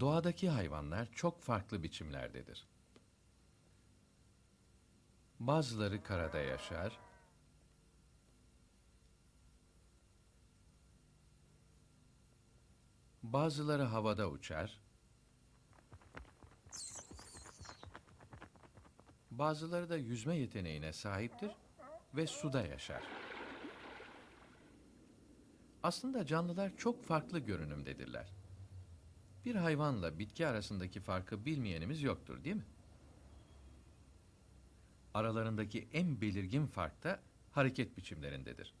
Doğadaki hayvanlar çok farklı biçimlerdedir. Bazıları karada yaşar, bazıları havada uçar, bazıları da yüzme yeteneğine sahiptir ve suda yaşar. Aslında canlılar çok farklı görünümdedirler. Bir hayvanla bitki arasındaki farkı bilmeyenimiz yoktur, değil mi? Aralarındaki en belirgin fark da hareket biçimlerindedir.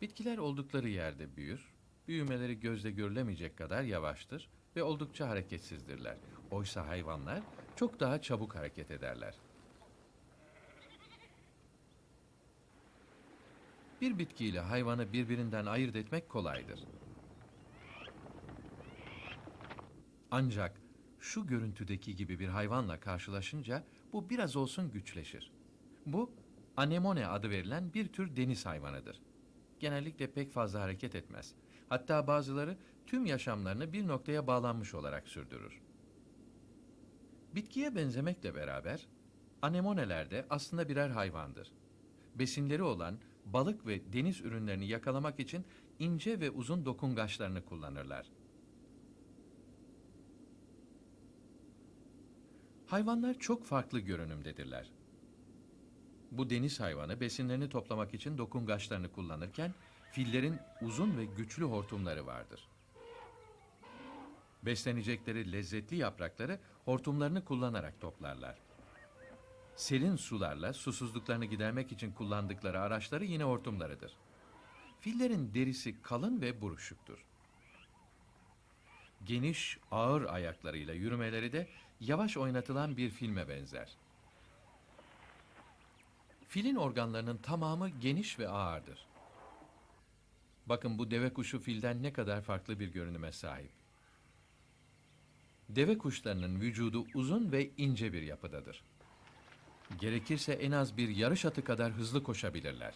Bitkiler oldukları yerde büyür, büyümeleri gözle görülemeyecek kadar yavaştır ve oldukça hareketsizdirler. Oysa hayvanlar çok daha çabuk hareket ederler. Bir bitkiyle hayvanı birbirinden ayırt etmek kolaydır. Ancak şu görüntüdeki gibi bir hayvanla karşılaşınca bu biraz olsun güçleşir. Bu anemone adı verilen bir tür deniz hayvanıdır. Genellikle pek fazla hareket etmez. Hatta bazıları tüm yaşamlarını bir noktaya bağlanmış olarak sürdürür. Bitkiye benzemekle beraber anemoneler de aslında birer hayvandır. Besinleri olan balık ve deniz ürünlerini yakalamak için ince ve uzun dokungaçlarını kullanırlar. Hayvanlar çok farklı görünümdedirler. Bu deniz hayvanı besinlerini toplamak için dokungaçlarını kullanırken fillerin uzun ve güçlü hortumları vardır. Beslenecekleri lezzetli yaprakları hortumlarını kullanarak toplarlar. Serin sularla susuzluklarını gidermek için kullandıkları araçları yine hortumlarıdır. Fillerin derisi kalın ve buruşuktur. Geniş, ağır ayaklarıyla yürümeleri de yavaş oynatılan bir filme benzer. Filin organlarının tamamı geniş ve ağırdır. Bakın bu deve kuşu filden ne kadar farklı bir görünüme sahip. Deve kuşlarının vücudu uzun ve ince bir yapıdadır. Gerekirse en az bir yarış atı kadar hızlı koşabilirler.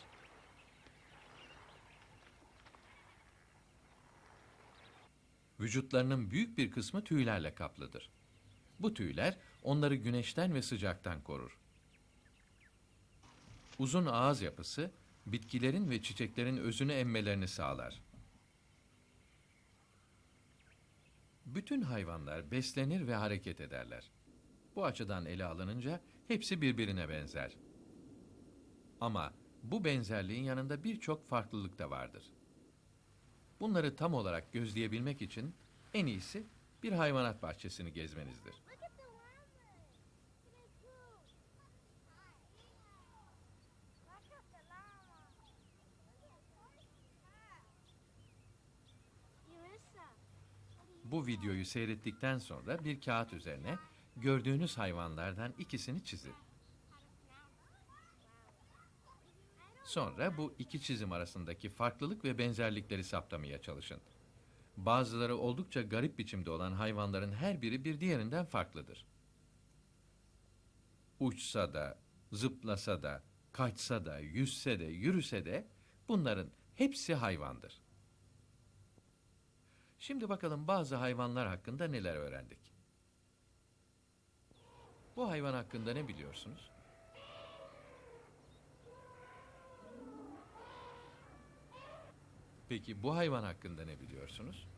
Vücutlarının büyük bir kısmı tüylerle kaplıdır. Bu tüyler onları güneşten ve sıcaktan korur. Uzun ağız yapısı bitkilerin ve çiçeklerin özünü emmelerini sağlar. Bütün hayvanlar beslenir ve hareket ederler. Bu açıdan ele alınınca hepsi birbirine benzer. Ama bu benzerliğin yanında birçok farklılık da vardır. Bunları tam olarak gözleyebilmek için en iyisi bir hayvanat bahçesini gezmenizdir. Bu videoyu seyrettikten sonra bir kağıt üzerine gördüğünüz hayvanlardan ikisini çizin. Sonra bu iki çizim arasındaki farklılık ve benzerlikleri saptamaya çalışın. Bazıları oldukça garip biçimde olan hayvanların her biri bir diğerinden farklıdır. Uçsa da, zıplasa da, kaçsa da, yüzse de, yürüse de bunların hepsi hayvandır. Şimdi bakalım bazı hayvanlar hakkında neler öğrendik. Bu hayvan hakkında ne biliyorsunuz? Peki bu hayvan hakkında ne biliyorsunuz?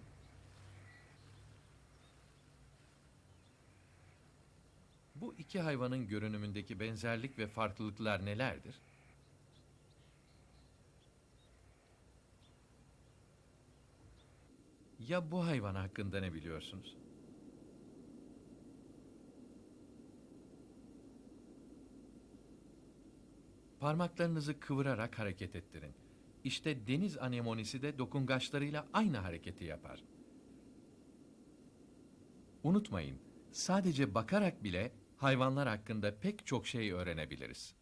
Bu iki hayvanın görünümündeki benzerlik ve farklılıklar nelerdir? Ya bu hayvan hakkında ne biliyorsunuz? Parmaklarınızı kıvırarak hareket ettirin. İşte deniz anemonisi de dokungaçlarıyla aynı hareketi yapar. Unutmayın, sadece bakarak bile hayvanlar hakkında pek çok şey öğrenebiliriz.